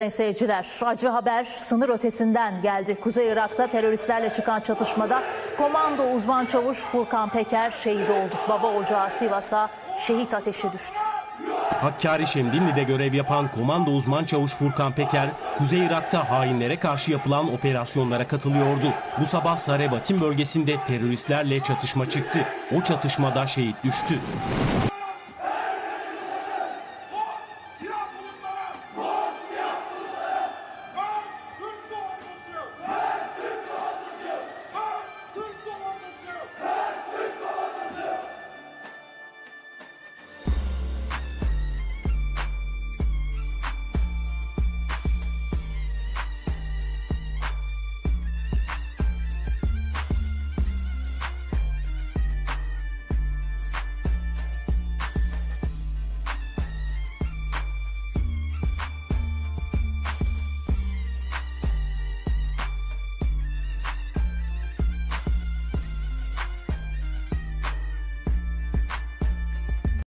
Sayın Seyirciler, acı haber sınır ötesinden geldi. Kuzey Irak'ta teröristlerle çıkan çatışmada komando uzman çavuş Furkan Peker şehit oldu. Baba ocağı Sivas'a şehit ateşi düştü. Hakkari Şemdinli'de görev yapan komando uzman çavuş Furkan Peker, Kuzey Irak'ta hainlere karşı yapılan operasyonlara katılıyordu. Bu sabah Sarebatin bölgesinde teröristlerle çatışma çıktı. O çatışmada şehit düştü.